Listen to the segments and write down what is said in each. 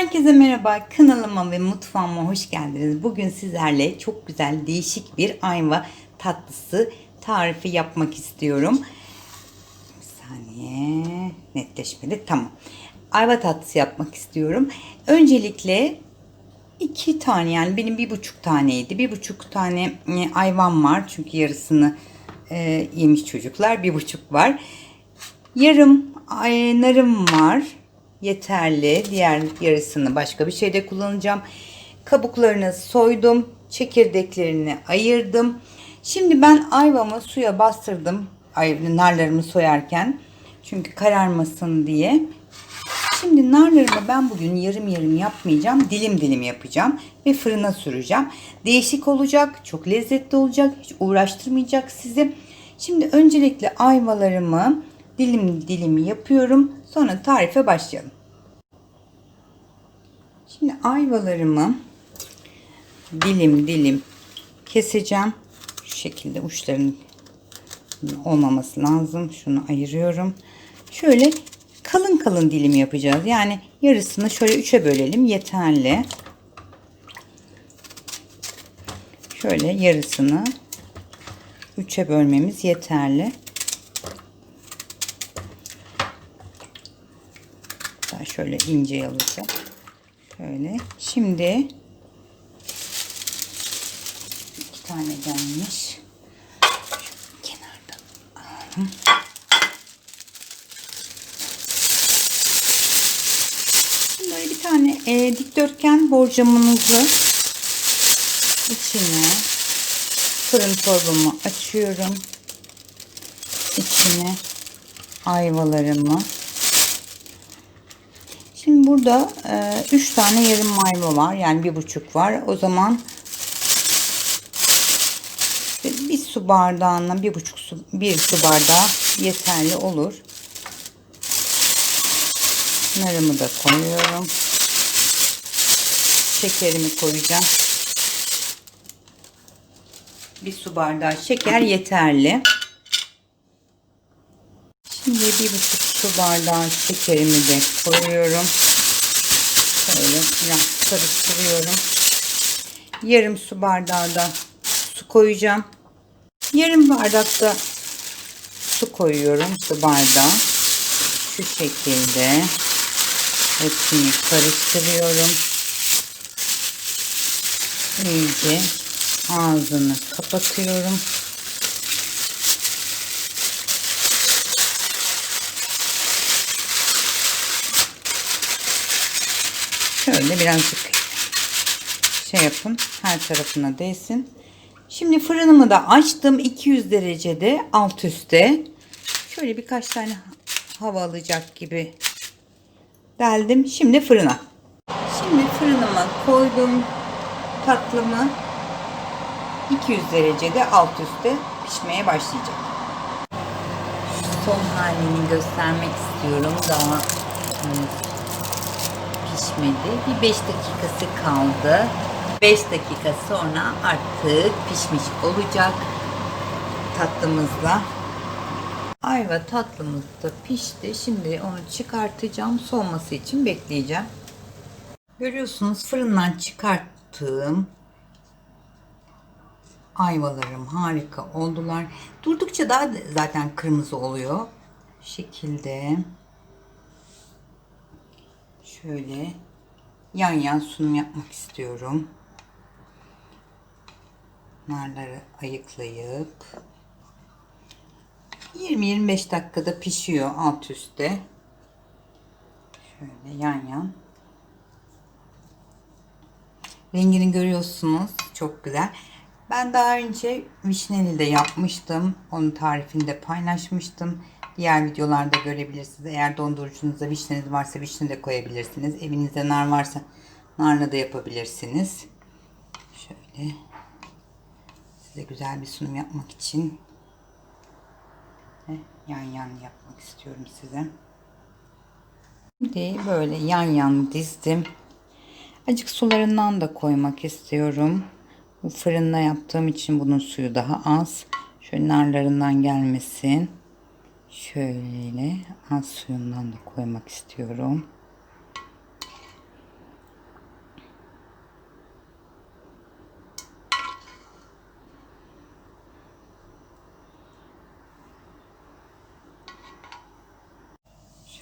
Herkese merhaba. Kanalıma ve mutfağıma hoş geldiniz. Bugün sizlerle çok güzel değişik bir ayva tatlısı tarifi yapmak istiyorum. Bir saniye netleşmedi. Tamam. Ayva tatlısı yapmak istiyorum. Öncelikle iki tane yani benim bir buçuk taneydi. Bir buçuk tane e, ayvam var. Çünkü yarısını e, yemiş çocuklar. Bir buçuk var. Yarım ay, narım var. Yeterli. Diğer yarısını başka bir şeyde kullanacağım. Kabuklarını soydum. Çekirdeklerini ayırdım. Şimdi ben ayvamı suya bastırdım. Narlarımı soyarken. Çünkü kararmasın diye. Şimdi narlarımı ben bugün yarım yarım yapmayacağım. Dilim dilim yapacağım. Ve fırına süreceğim. Değişik olacak. Çok lezzetli olacak. Hiç uğraştırmayacak sizi. Şimdi öncelikle ayvalarımı dilim dilim yapıyorum. Sonra tarife başlayalım. Şimdi ayvalarımı dilim dilim keseceğim. Şu şekilde uçların olmaması lazım. Şunu ayırıyorum. Şöyle kalın kalın dilim yapacağız. Yani yarısını şöyle üçe bölelim. Yeterli. Şöyle yarısını üçe bölmemiz yeterli. Daha şöyle ince alacağım. Şöyle. Şimdi iki tane gelmiş. Şu kenarda. Şimdi böyle bir tane e, dikdörtgen borcamımızı içine fırın torbamı açıyorum. İçine ayvalarımı burada 3 e, tane yarım mayva var. Yani bir buçuk var. O zaman bir su bardağına bir buçuk su, bir su bardağı yeterli olur. Narımı da koyuyorum. Şekerimi koyacağım. Bir su bardağı şeker yeterli. Şimdi bir buçuk su bardağı şekerimi de koyuyorum. Şöyle biraz karıştırıyorum. Yarım su bardağı da su koyacağım. Yarım bardak da su koyuyorum. Su bardağı. Şu şekilde hepsini karıştırıyorum. İyice ağzını kapatıyorum. Şöyle birazcık şey yapın. Her tarafına değsin. Şimdi fırınımı da açtım. 200 derecede alt üstte. Şöyle birkaç tane hava alacak gibi deldim. Şimdi fırına. Şimdi fırınıma koydum tatlımı. 200 derecede alt üstte pişmeye başlayacak. Son halini göstermek istiyorum. Daha pişmedi. Bir 5 dakikası kaldı. 5 dakika sonra artık pişmiş olacak tatlımızla. Ayva tatlımız da pişti. Şimdi onu çıkartacağım. Soğuması için bekleyeceğim. Görüyorsunuz fırından çıkarttığım ayvalarım harika oldular. Durdukça daha zaten kırmızı oluyor. Şekilde şöyle yan yan sunum yapmak istiyorum. Narları ayıklayıp 20-25 dakikada pişiyor alt üstte. Şöyle yan yan. Rengini görüyorsunuz. Çok güzel. Ben daha önce vişneli de yapmıştım. Onun tarifini de paylaşmıştım. Diğer videolarda görebilirsiniz. Eğer dondurucunuzda vişneniz varsa vişne de koyabilirsiniz. Evinizde nar varsa narla da yapabilirsiniz. Şöyle size güzel bir sunum yapmak için yan yan yapmak istiyorum size. Şimdi böyle yan yan dizdim. Acık sularından da koymak istiyorum. Bu fırında yaptığım için bunun suyu daha az. Şöyle narlarından gelmesin. Şöyle yine az suyundan da koymak istiyorum.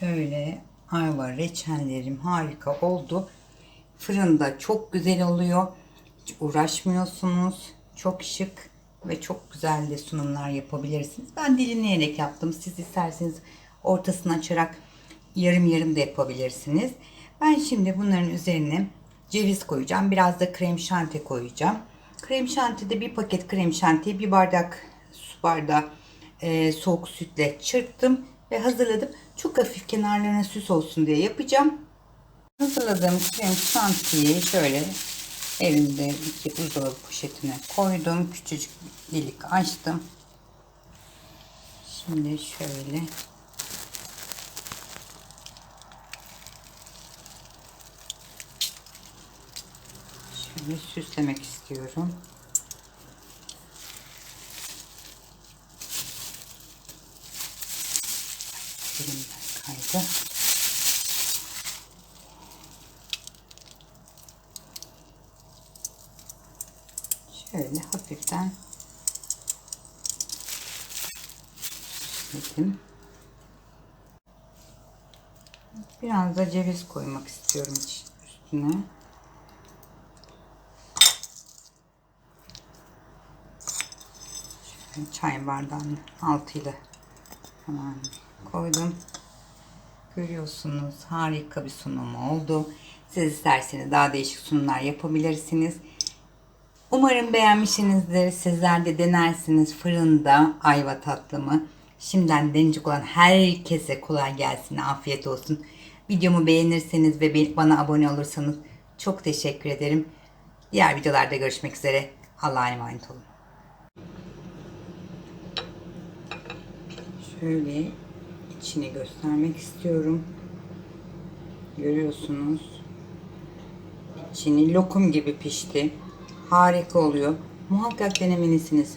Şöyle ayva reçellerim harika oldu. Fırında çok güzel oluyor. Hiç uğraşmıyorsunuz. Çok şık ve çok güzel de sunumlar yapabilirsiniz. Ben dilimleyerek yaptım. Siz isterseniz ortasını açarak yarım yarım da yapabilirsiniz. Ben şimdi bunların üzerine ceviz koyacağım. Biraz da krem şanti koyacağım. Krem şantide bir paket krem şantiyi bir bardak su bardağı e, soğuk sütle çırptım ve hazırladım. Çok hafif kenarlarına süs olsun diye yapacağım. Hazırladığım krem şantiyi şöyle elimde bir buzdolabı poşetine koydum. Küçücük delik açtım. Şimdi şöyle şöyle süslemek istiyorum. Elimden kaydı. Şöyle hafiften süsledim. Biraz da ceviz koymak istiyorum üstüne. Şöyle çay bardağının altıyla hemen koydum. Görüyorsunuz harika bir sunum oldu. Siz isterseniz daha değişik sunumlar yapabilirsiniz. Umarım beğenmişsinizdir. Sizler de denersiniz fırında ayva tatlımı. Şimdiden deneyecek olan herkese kolay gelsin, afiyet olsun. Videomu beğenirseniz ve bana abone olursanız çok teşekkür ederim. Diğer videolarda görüşmek üzere. Allah'a emanet olun. Şöyle içini göstermek istiyorum. Görüyorsunuz. İçini lokum gibi pişti. Harika oluyor. Muhakkak denemelisiniz.